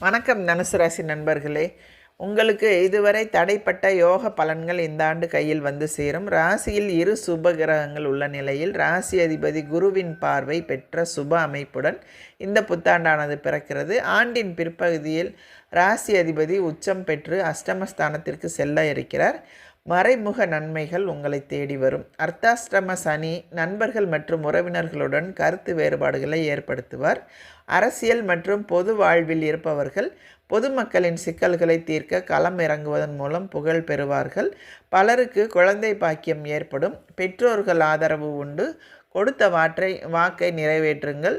வணக்கம் தனுசு ராசி நண்பர்களே. உங்களுக்கு இதுவரை தடைப்பட்ட யோக பலன்கள் இந்த ஆண்டு கையில் வந்து சேரும். ராசியில் இரு சுப கிரகங்கள் உள்ள நிலையில் ராசி அதிபதி குருவின் பார்வை பெற்ற சுப அமைப்புடன் இந்த புத்தாண்டானது பிறக்கிறது. ஆண்டின் பிற்பகுதியில் ராசி அதிபதி உச்சம் பெற்று அஷ்டமஸ்தானத்திற்கு செல்ல இருக்கிறார். மறைமுக நன்மைகள் உங்களை தேடி வரும். அர்த்தாஷ்டம சனி நண்பர்கள் மற்றும் உறவினர்களுடன் கருத்து வேறுபாடுகளை ஏற்படுத்துவார். அரசியல் மற்றும் பொது வாழ்வில் இருப்பவர்கள் பொதுமக்களின் சிக்கல்களை தீர்க்க களம் இறங்குவதன் மூலம் புகழ் பெறுவார்கள். பலருக்கு குழந்தை பாக்கியம் ஏற்படும். பெற்றோர்கள் ஆதரவு உண்டு. கொடுத்த வாற்றை வாக்கை நிறைவேற்றுங்கள்.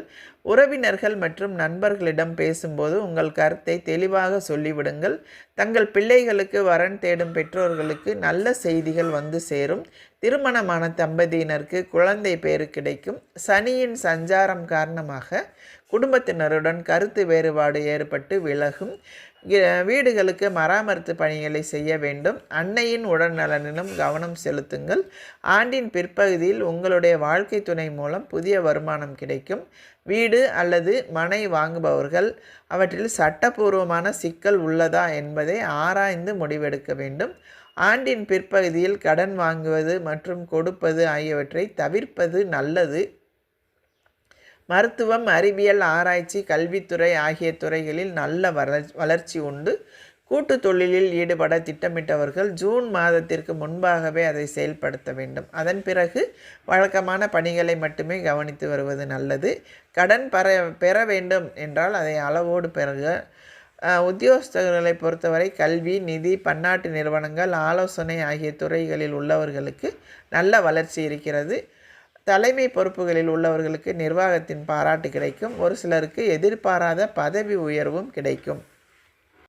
உறவினர்கள் மற்றும் நண்பர்களிடம் பேசும்போது உங்கள் கருத்தை தெளிவாக சொல்லிவிடுங்கள். தங்கள் பிள்ளைகளுக்கு வரன் தேடும் பெற்றோர்களுக்கு நல்ல செய்திகள் வந்து சேரும். திருமணமான தம்பதியினருக்கு குழந்தை பேறு கிடைக்கும். சனியின் சஞ்சாரம் காரணமாக குடும்பத்தினருடன் கருத்து வேறுபாடு ஏற்பட்டு விலகும். வீடுகளுக்கு மராமத்து பணிகளை செய்ய வேண்டும். அன்னையின் உடல்நலனிலும் கவனம் செலுத்துங்கள். ஆண்டின் பிற்பகுதியில் உங்களுடைய வாழ்க்கை துணை மூலம் புதிய வருமானம் கிடைக்கும். வீடு அல்லது மனை வாங்குபவர்கள் அவற்றில் சட்டப்பூர்வமான சிக்கல் உள்ளதா என்பதை ஆராய்ந்து முடிவெடுக்க வேண்டும். ஆண்டின் பிற்பகுதியில் கடன் வாங்குவது மற்றும் கொடுப்பது ஆகியவற்றை தவிர்ப்பது நல்லது. மருத்துவம் அறிவியல் ஆராய்ச்சி கல்வித்துறை ஆகிய துறைகளில் நல்ல வளர் வளர்ச்சி உண்டு. கூட்டு தொழிலில் ஈடுபட திட்டமிட்டவர்கள் ஜூன் மாதத்திற்கு முன்பாகவே அதை செயல்படுத்த வேண்டும். அதன் பிறகு வழக்கமான பணிகளை மட்டுமே கவனித்து வருவது நல்லது. கடன் பெற பெற வேண்டும் என்றால் அதை அளவோடு பெறுக. உத்தியோகஸ்தர்களை பொறுத்தவரை கல்வி நிதி பன்னாட்டு நிறுவனங்கள் ஆலோசனை ஆகிய துறைகளில் உள்ளவர்களுக்கு நல்ல வளர்ச்சி இருக்கிறது. தலைமை பொறுப்புகளில் உள்ளவர்களுக்கு நிர்வாகத்தின் பாராட்டு கிடைக்கும். ஒரு சிலருக்கு எதிர்பாராத பதவி உயர்வும் கிடைக்கும்.